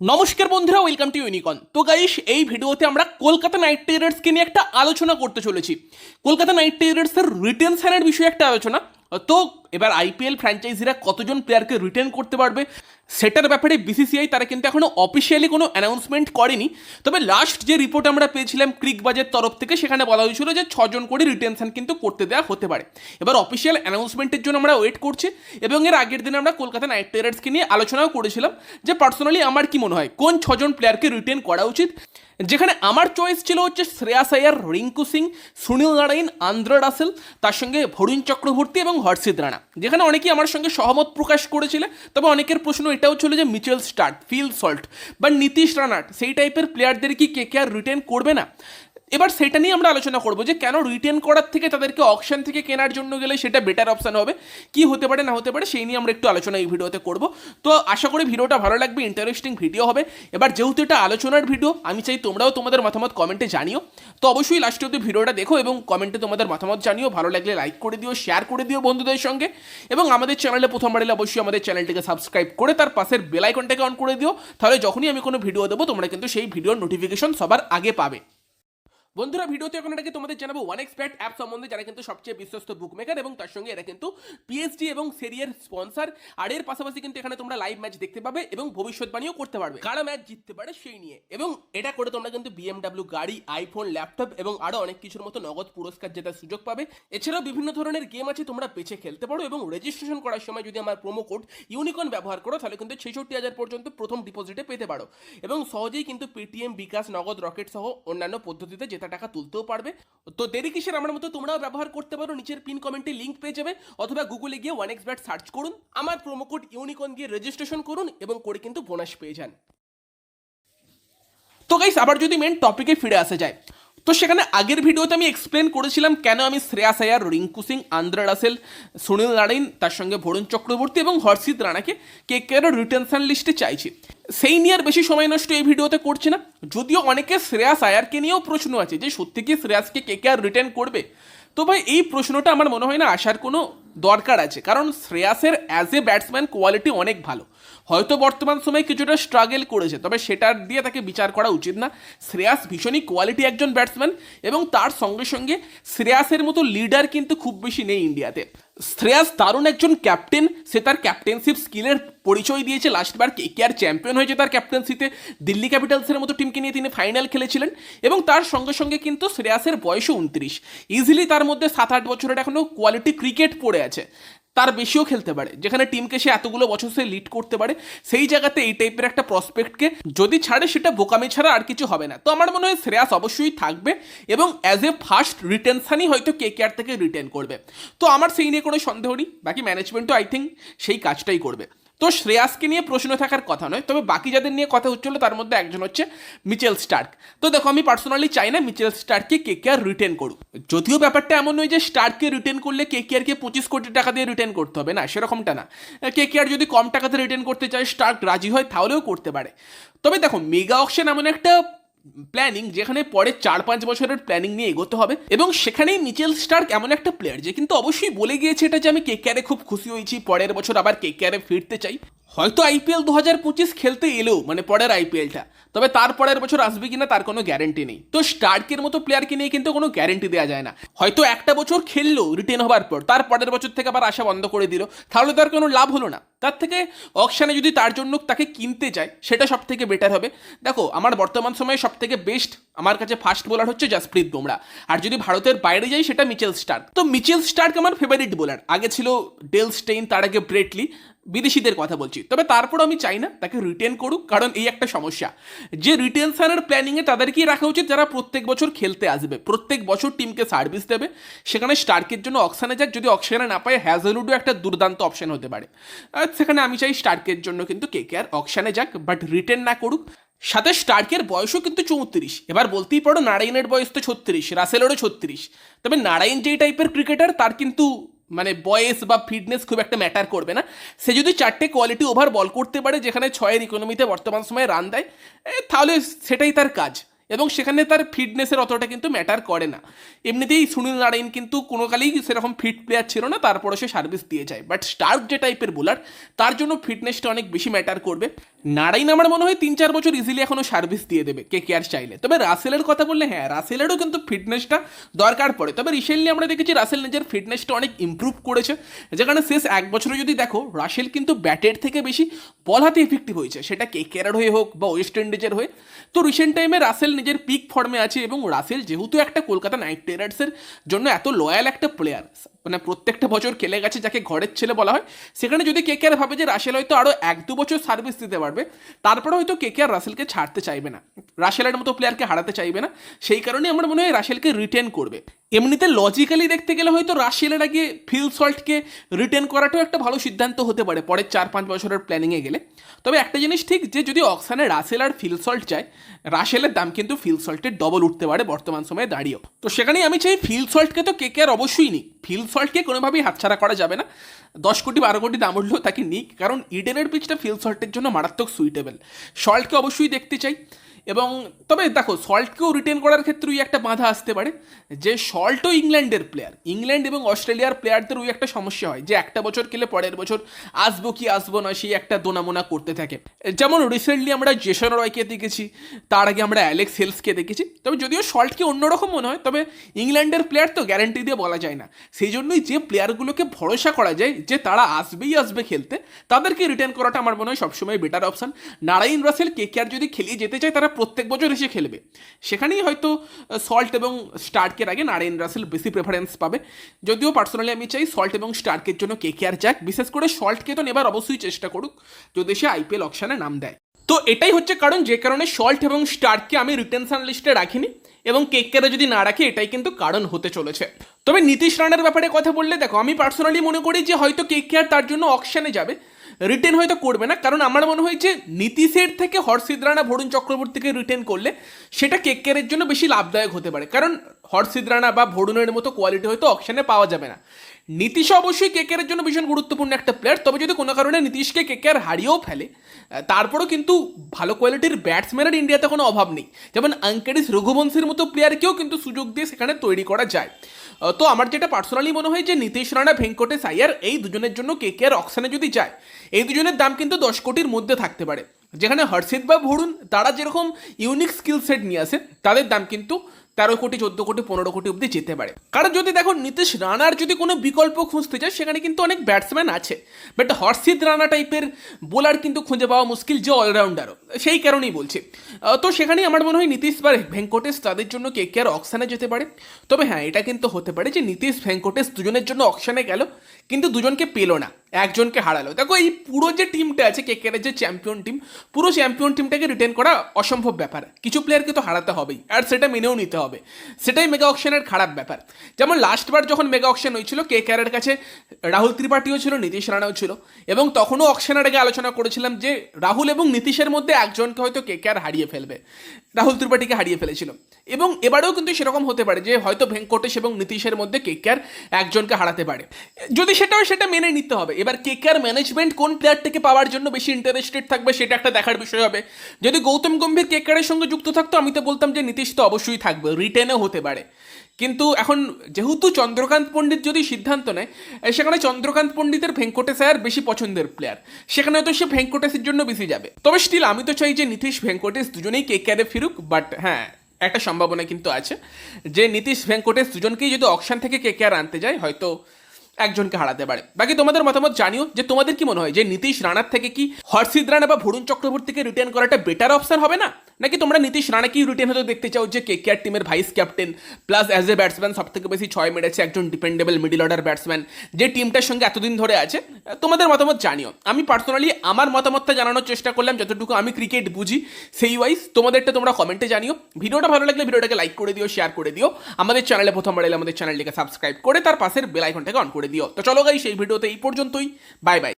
নমস্কার বন্ধুরা welcome to ইউনিকন তো গাইস এই ভিডিওতে আমরা কলকাতা নাইট রাইডার্সকে নিয়ে একটা আলোচনা করতে চলেছি। কলকাতা নাইট রাইডার্সের রিটেনশনের বিষয়ে একটা আলোচনা। তো এবার আইপিএল ফ্র্যাঞ্চাইজিরা কতজন প্লেয়ারকে রিটেন করতে পারবে, সেটার ব্যাপারে বিসিসিআই তারা কিন্তু এখনও অফিসিয়ালি কোনো অ্যানাউন্সমেন্ট করেনি। তবে লাস্ট যে রিপোর্ট আমরা পেয়েছিলাম ক্রিক বাজের তরফ থেকে, সেখানে বলা হয়েছিল যে ছজন করে রিটেনশন কিন্তু করতে দেওয়া হতে পারে। এবার অফিসিয়াল অ্যানাউন্সমেন্টের জন্য আমরা ওয়েট করছি, এবং এর আগের দিনে আমরা কলকাতা নাইট রাইডার্সকে নিয়ে আলোচনাও করেছিলাম যে পার্সোনালি আমার কি মনে হয়, কোন ছজন প্লেয়ারকে রিটেন করা উচিত? যেখানে আমার চয়েস ছিল হচ্ছে শ্রেয়াস আয়ার রিঙ্কু সিং, সুনীল নারায়ণ, আন্দ্র রাসেল, তার সঙ্গে ভরুণ চক্রবর্তী এবং হর্ষিত রানা। যেখানে অনেকেই আমার সঙ্গে সহমত প্রকাশ করেছিলে, তবে অনেকের প্রশ্ন এটাও ছিল যে মিচেল স্টার্ট, ফিল সল্ট বা নীতিশ রানাট সেই টাইপের প্লেয়ারদের কি কে কে আর রিটেন করবে না? এবার সেটা নিয়ে আমরা আলোচনা করব যে কেন রিটেন করার থেকে তাদেরকে অকশন থেকে কেনার জন্য গেলে সেটা বেটার অপশান হবে, কি হতে পারে, না হতে পারে, সেই নিয়ে আমরা একটু আলোচনা এই ভিডিওতে করব। তো আশা করি ভিডিওটা ভালো লাগবে ইন্টারেস্টিং ভিডিও হবে। এবার যেহেতু এটা আলোচনার ভিডিও আমি চাই তোমরাও তোমাদের মতামত কমেন্টে জানিও। তো অবশ্যই লাস্ট অব্দি ভিডিওটা দেখো এবং কমেন্টে তোমাদের মতামত জানিও। ভালো লাগলে লাইক করে দিও শেয়ার করে দিও বন্ধুদের সঙ্গে। এবং আমাদের চ্যানেলে প্রথমবার এলে অবশ্যই আমাদের চ্যানেলটিকে সাবস্ক্রাইব করে তার পাশের বেল আইকনটাকে অন করে দিও। তাহলে যখনই আমি কোনো ভিডিও দেবো, তোমরা কিন্তু সেই ভিডিওর নোটিফিকেশন সবার আগে পাবে। বন্ধুরা, ভিডিওতে এখন এটাকে তোমাদের জানাব ওয়ান এক্সপ্যাট অ্যাপ সম্বন্ধে, যারা কিন্তু সবচেয়ে বিশ্বস্ত বুকমেকার এবং তার সঙ্গে এরা কিন্তু পিএইচডি এবং সেরিয়ার স্পন্সর আর এর পাশাপাশি কিন্তু এখানে তোমরা লাইভ ম্যাচ দেখতে পাবে এবং ভবিষ্যৎবাণীও করতে পারবে। কারা ম্যাচ জিততে পারে সেই নিয়ে। এবং এটা করে তোমরা কিন্তু বিএমডাব্লিউ গাড়ি আইফোন ল্যাপটপ এবং আরও অনেক কিছুর মতো নগদ পুরস্কার জেতার সুযোগ পাবে। এছাড়াও বিভিন্ন ধরনের গেম আছে তোমরা বেছে খেলতে পারো এবং রেজিস্ট্রেশন করার সময় যদি আমার প্রোমো কোড ইউনিকন ব্যবহার করো, তাহলে কিন্তু ছেষট্টি হাজার পর্যন্ত প্রথম ডিপোজিটে পেতে পারো। এবং সহজেই কিন্তু পেটিএম বিকাশ নগদ রকেট সহ অন্যান্য পদ্ধতিতে জেতা টাকা তুলতেও পারবে। তো দেরি কিসের? আমার মতো তোমরাও ব্যবহার করতে পারো। নিচের পিন কমেন্টে লিঙ্ক পেয়ে যাবে। অথবা গুগলে গিয়ে ওয়ান এক্স ব্যাট সার্চ করুন। আমার প্রোমো কোড ইউনিকন দিয়ে রেজিস্ট্রেশন করুন এবং করে কিন্তু বোনাস পেয়ে যান। তো গাইস আবার যদি মেন টপিকে ফিরে আসা যায় তো সেখানে আগের ভিডিওতে আমি এক্সপ্লেন করেছিলাম কেন আমি শ্রেয়াস আয়ার রিঙ্কু সিং, আন্দ্রা রাসেল, সুনীল নারায়ণ, তার সঙ্গে ভরুণ চক্রবর্তী এবং হর্ষিত রানাকে কে কে রিটেনশন লিস্টে চাইছি। সেই নিয়ে আর বেশি সময় নষ্ট এই ভিডিওতে করছি না। যদিও অনেকে শ্রেয়াস আয়ারকে নিয়েও প্রশ্ন আছে যে, সত্যি কি শ্রেয়াসকে কে কে আর রিটার্ন করবে? তো ভাই, এই প্রশ্নটা আমার মনে হয় না আসার কোনো দরকার আছে। কারণ শ্রেয়াসের অ্যাজ এ ব্যাটসম্যান কোয়ালিটি অনেক ভালো। হয়তো বর্তমান সময়ে কিছুটা স্ট্রাগল করেছে, তবে সেটার দিয়ে তাকে বিচার করা উচিত না। শ্রেয়াস ভীষণই কোয়ালিটি একজন ব্যাটসম্যান এবং তার সঙ্গে সঙ্গে শ্রেয়াসের মতো লিডার কিন্তু খুব বেশি নেই ইন্ডিয়াতে। শ্রেয়াস দারুণ একজন ক্যাপ্টেন সে তার ক্যাপ্টেনশিপ স্কিলের পরিচয় দিয়েছে। লাস্টবার কে কে আর চ্যাম্পিয়ন হয়েছে তার ক্যাপ্টেন্সিতে দিল্লি ক্যাপিটালসের মতো টিমকে নিয়ে তিনি ফাইনাল খেলেছিলেন এবং তার সঙ্গে সঙ্গে কিন্তু শ্রেয়াসের বয়সও উনত্রিশ। ইজিলি তার মধ্যে সাত আট বছরের এখনও কোয়ালিটি ক্রিকেট পড়ে আছে। তার বেশিও খেলতে পারে। যেখানে টিমকে সে এতগুলো বছর সে লিড করতে পারে, সেই জায়গাতে এই টাইপের একটা প্রসপেক্টকে যদি ছাড়ে, সেটা বোকামি ছাড়া আর কিছু হবে না। তো আমার মনে হয় শ্রেয়াস অবশ্যই থাকবে এবং অ্যাজ এ ফার্স্ট রিটেনশানই হয়তো কে কেয়ার থেকে রিটেন করবে। তো আমার সেই নিয়ে কোনো সন্দেহ নেই। বাকি ম্যানেজমেন্টও আই থিঙ্ক সেই কাজটাই করবে। তো শ্রেয়াসকে নিয়ে প্রশ্ন থাকার কথা নয়, তবে বাকি যাদের নিয়ে কথা হচ্ছিল তার মধ্যে একজন হচ্ছে মিচেল স্টার্ক। তো দেখো, আমি পার্সোনালি চাই না Mitchell স্টার্ককে K K are written করুক। যদিও ব্যাপারটা এমন নয় যে স্টার্ককে রিটেন করলে কে কে আরকে পঁচিশ কোটি টাকা দিয়ে রিটেন করতে হবে, না, সেরকমটা না। কে কে আর যদি কম টাকাতে রিটেন করতে চায়, স্টার্ক রাজি হয়, তাহলেও করতে পারে। তবে দেখো মেগা অকশন এমন একটা প্ল্যানিং যেখানে পরে চার পাঁচ বছরের প্ল্যানিং নিয়ে এগোতে হবে, এবং সেখানেই মিচেল স্টার্ক এমন একটা প্লেয়ার যে কিন্তু অবশ্যই বলে গিয়েছে এটা যে আমি কে খুব খুশি হয়েছি, পরের বছর আবার কে ফিরতে চাই। হয়তো আইপিএল দু হাজার পঁচিশ খেলতে এলেও মানে পরের আইপিএলটা, তবে তার পরের বছর আসবে কিনা তার কোনো গ্যারেন্টি নেই। তো স্টার্কের মতো প্লেয়ারকে নিয়ে কিন্তু কোনো গ্যারেন্টি দেওয়া যায় না। হয়তো একটা বছর খেললো রিটেন হবার পর, তার পরের বছর থেকে আবার আসা বন্ধ করে দিল, তাহলে তার কোনো লাভ হলো না। তার থেকে অকশানে যদি তার জন্য তাকে কিনতে চায় সেটা সব থেকে বেটার হবে। দেখো, আমার বর্তমান সময়ে সব থেকে বেস্ট আমার কাছে ফাস্ট বোলার হচ্ছে জাসপ্রীত বুমরা। আর যদি ভারতের বাইরে যাই, সেটা মিচেল স্টার্ক। তো মিচেল স্টার্ক আমার ফেভারিট বোলার আগে ছিল ডেল স্টেইন, তার আগে ব্রেটলি বিদেশিদের কথা বলছি। তবে তারপর আমি চাই না তাকে রিটেন করুক, কারণ এই একটা সমস্যা। যে রিটেনশনের প্ল্যানিংয়ে তাদেরকেই রাখা উচিত, যারা প্রত্যেক বছর খেলতে আসবে। প্রত্যেক বছর টিমকে সার্ভিস দেবে। সেখানে স্টার্কের জন্য অকশানে যাক, যদি অকশানে না পায় হ্যাজেলউডও একটা দুর্দান্ত অপশান হতে পারে। আর সেখানে আমি চাই স্টার্কের জন্য কিন্তু কে কে আর অকশানে যাক বাট রিটেন না করুক। সাথে স্টার্কের বয়সও কিন্তু চৌত্রিশ। এবার বলতেই পারো নারায়ণের বয়স তো ছত্রিশ রাসেলেরও ছত্রিশ। তবে নারায়ণ যেই টাইপের ক্রিকেটার তার কিন্তু মানে বয়েস বা ফিটনেস খুব একটা ম্যাটার করবে না। সে যদি চারটে কোয়ালিটি ওভার বল করতে পারে, যেখানে ছয়ের ইকোনমিতে বর্তমান সময়ে রান দেয় তাহলে সেটাই তার কাজ। এবং সেখানে তার ফিটনেসের অতটা কিন্তু ম্যাটার করে না। এমনিতেই সুনীল নারায়ণ কিন্তু কোনো কালেই সেরকম ফিট প্লেয়ার ছিল না তারপরে সে সার্ভিস দিয়ে যায়। বাট স্টার্ক যে টাইপের বোলার তার জন্য ফিটনেসটা অনেক বেশি ম্যাটার করবে। নারায়ণ আমার মনে হয় তিন চার বছর ইজিলি এখনও সার্ভিস দিয়ে দেবে কে কে আর চাইলে। তবে রাসেলের কথা বললে হ্যাঁ রাসেলেরও কিন্তু ফিটনেসটা দরকার পড়ে। তবে রিসেন্টলি আমরা দেখেছি রাসেল নিজের ফিটনেসটা অনেক ইমপ্রুভ করেছে। যেখানে শেষ এক বছরে যদি দেখো রাসেল কিন্তু ব্যাটের থেকে বেশি বল হাতে এফেক্টিভ হয়েছে। সেটা কে কেয়ার হয়ে হোক বা ওয়েস্ট ইন্ডিজের হয়ে। তো রিসেন্ট টাইমে রাসেল নিজের পিক ফর্মে আছে এবং রাসেল যেহেতু একটা কলকাতা নাইট রাইডার্সের জন্য এত লয়াল একটা প্লেয়ার মানে প্রত্যেকটা বছর খেলে গেছে যাকে ঘরের ছেলে বলা হয়, সেখানে যদি কে কে ভাবে যে রাসেল হয়তো আরও এক দু বছর সার্ভিস দিতে পারবে, তারপরে হয়তো কে কে আর রাসেলকে ছাড়তে চাইবে না। রাসেলের মতো প্লেয়ারকে হারাতে চাইবে না। সেই কারণেই আমার মনে হয় রাসেলকে রিটেন করবে। এমনিতে লজিক্যালি দেখতে গেলে হয়তো রাশিয়ালের আগে ফিল সল্টকে রিটেন করাটাও একটা ভালো সিদ্ধান্ত হতে পারে পরের চার পাঁচ বছরের প্ল্যানিংয়ে গেলে। তবে একটা জিনিস ঠিক যে, যদি অক্সানে রাসেল আর ফিল সল্ট যায় রাসেলের দাম কিন্তু ফিল সল্টের ডবল উঠতে পারে বর্তমান সময়ে দাঁড়িয়েও। তো সেখানেই আমি চাই ফিল সল্টকে তো কে কে আর অবশ্যই নিক ফিল সল্টকে কোনোভাবেই হাতছাড়া করা যাবে না। দশ কোটি বারো কোটি দাম উঠলেও তাকে নিক, কারণ ইডেনের পিচটা ফিলসল্টের জন্য মারাত্মক সুইটেবল সল্টকে অবশ্যই দেখতে চাই। এবং তবে দেখো সল্টকেও রিটেন করার ক্ষেত্রে ওই একটা বাধা আসতে পারে, যে সল্টও ইংল্যান্ডের প্লেয়ার ইংল্যান্ড এবং অস্ট্রেলিয়ার প্লেয়ারদের ওই একটা সমস্যা হয়, যে একটা বছর খেলে পরের বছর আসব কি আসব না, সেই একটা দোনামোনা করতে থাকে। যেমন রিসেন্টলি আমরা জেসন রয়কে দেখেছি, তার আগে আমরা অ্যালেক্স হেলসকে দেখেছি। তবে যদিও সল্টকে অন্যরকম মনে হয়, তবে ইংল্যান্ডের প্লেয়ার তো গ্যারান্টি দিয়ে বলা যায় না। সেই জন্যই যে প্লেয়ারগুলোকে ভরসা করা যায়, যে তারা আসবেই আসবে খেলতে, তাদেরকে রিটার্ন করাটা আমার মনে হয় সবসময় better option Narine Russell, K K আর যদি খেলিয়ে যেতে চায়, তারা প্রত্যেক বছর এসে খেলবে। সেখানেই হয়তো সল্ট এবং স্টার্কের আগে নারায়ণ রাসেল বেশি প্রেফারেন্স পাবে। যদিও পার্সোনালি আমি চাই সল্ট এবং স্টার্কের জন্য কে কে আর যাক। বিশেষ করে সল্টকে তো নেবার অবশ্যই চেষ্টা করুক, যদি সে আইপিএল অপশানে নাম দেয়। তো এটাই হচ্ছে কারণ, যে কারণে সল্ট এবং স্টার্ককে আমি রিটেনশন লিস্টে রাখিনি এবং কেকেরা যদি না রাখে, এটাই কিন্তু কারণ হতে চলেছে। তবে নীতিশ রানার ব্যাপারে কথা বললে, দেখো, আমি পার্সোনালি মনে করি যে হয়তো কেকেআর তার জন্য অকশানে যাবে। রিটেন হয়তো করবে না। কারণ আমার মনে হয় যে নীতিশের থেকে হর্ষিদ রানা ভরুণ চক্রবর্তীকে রিটেন করলে সেটা কেকের জন্য বেশি লাভদায়ক হতে পারে। কারণ হর্ষিদ রানা বা ভরুণের মতো কোয়ালিটি হয়তো অকশানে পাওয়া যাবে না। নীতিশ অবশ্যই কেকের জন্য ভীষণ গুরুত্বপূর্ণ একটা প্লেয়ার তবে যদি কোনো কারণে নীতিশকে কেকেআর হারিয়েও ফেলে তারপরেও কিন্তু ভালো কোয়ালিটির ব্যাটসম্যানের ইন্ডিয়াতে কোনো অভাব নেই। যেমন আঙ্কেরিস রঘুবংশীর মতো প্লেয়ারকেও কিন্তু সুযোগ দিয়ে সেখানে তৈরি করা যায়। তো আমার যেটা পার্সোনালি মনে হয় যে নীতিশ রানা ভেঙ্কটেশ আয়ার এই দুজনের জন্য কে কে আর যদি যায়, এই দুজনের দাম কিন্তু দশ কোটির মধ্যে থাকতে পারে। যেখানে হর্ষিত বা ভরুণ তারা যেরকম ইউনিক স্কিল সেট নিয়ে আসে, তাদের দাম কিন্তু তেরো কোটি, চোদ্দ কোটি, পনেরো কোটি অব্দি যেতে পারে। কারণ যদি দেখো নীতিশ রানার যদি কোনো বিকল্প খুঁজতে চায়, সেখানে কিন্তু অনেক ব্যাটসম্যান আছে। বাট হর্ষিত রানা টাইপের বোলার কিন্তু খুঁজে পাওয়া মুশকিল যে অলরাউন্ডারও সেই কারণেই বলছি। তো সেখানেই আমার মনে হয় নীতিশ বা ভেঙ্কটেশ তাদের জন্য কে কে আর অকশানে যেতে পারে। তবে হ্যাঁ এটা কিন্তু হতে পারে যে নীতিশ, ভেঙ্কটেশ দুজনের জন্য অকশানে গেল। কিন্তু দুজনকে পেল না, একজনকে হারালো। দেখো, এই পুরো যে টিমটা আছে কেকের যে চ্যাম্পিয়ন টিম পুরো চ্যাম্পিয়ন টিমটাকে রিটেন করা অসম্ভব ব্যাপার। কিছু প্লেয়ারকে তো হারাতে হবেই আর সেটা মেনেও নিতে হবে। সেটাই মেগা অকশনের খারাপ ব্যাপার। যেমন লাস্টবার যখন মেগা অকশন হয়েছিল কে কেয়ারের কাছে রাহুল ত্রিপাঠীও ছিল নীতিশ রানাও ছিল, এবং তখনও অকশনের আগে আলোচনা করেছিলাম যে রাহুল এবং নীতিশের মধ্যে একজনকে হয়তো কে কেয়ার হারিয়ে ফেলবে। রাহুল ত্রিপাঠীকে হারিয়ে ফেলেছিল। এবং এবারেও কিন্তু সেরকম হতে পারে যে হয়তো ভেঙ্কটেশ এবং নীতিশের মধ্যে কে কেয়ার একজনকে হারাতে পারে। যদি সেটাও সেটা মেনে নিতে হবে। এবার কে কেয়ার ম্যানেজমেন্ট কোন প্লেয়ারটাকে পাওয়ার জন্য বেশি ইন্টারেস্টেড থাকবে সেটা একটা দেখার বিষয় হবে। যদি গৌতম গম্ভীর কে কেয়ারের সঙ্গে যুক্ত থাকতো, আমি তো বলতাম যে নীতিশ তো অবশ্যই থাকবে। রিটেনও হতে পারে। কিন্তু এখন যেহেতু চন্দ্রকান্ত পণ্ডিত যদি সিদ্ধান্ত নেয় সেখানে চন্দ্রকান্ত পণ্ডিতের ভেঙ্কটেশ আয়ার বেশি পছন্দের প্লেয়ার সেখানে তো সে ভেঙ্কটেশের জন্য বেশি যাবে। তবে স্টিল আমি তো চাই যে নীতিশ, ভেঙ্কটেশ দুজনেই কে কেয়ারে ফিরুক বাট হ্যাঁ একটা সম্ভাবনা কিন্তু আছে যে নীতিশ, ভেঙ্কটেশ দুজনকেই যদি অকশান থেকে কে কেয়ার আনতে যায়, হয়তো একজনকে হারাতে পারে। বাকি তোমাদের মতামত জানিও, যে তোমাদের কি মনে হয়? যে নীতিশ রানার থেকে কি হর্ষিদ রানা বা ভরুণ চক্রবর্তীকে রিটার্ন করাটা বেটার অপশন হবে না? নাকি তোমরা নীতিশ রানাকেই রিটার্ন হতে দেখতে চাও যে কে কেয়ার টিমের vice captain plus as a batsman সব থেকে বেশি ছয় মেরেছে একজন ডিপেন্ডেবল মিডিল অর্ডার ব্যাটসম্যান যে টিমটার সঙ্গে এতদিন ধরে আছে, তোমাদের মতামত জানিও। আমি পার্সোনালি আমার মতামতটা জানানোর চেষ্টা করলাম, যতটুকু আমি ক্রিকেট বুঝি, সেই ওয়াইজ তোমাদেরটা তোমরা কমেন্টে জানিও। ভিডিওটা ভালো লাগলে ভিডিওটাকে লাইক করে দিও শেয়ার করে দিও। আমাদের চ্যানেলে প্রথমবার এলে আমাদের চ্যানেলটিকে সাবস্ক্রাইব করে তার পাশের বেল আইকনটাকে অন করে দিও। তো চলো গাই সেই ভিডিওতে এই পর্যন্তই। Bye bye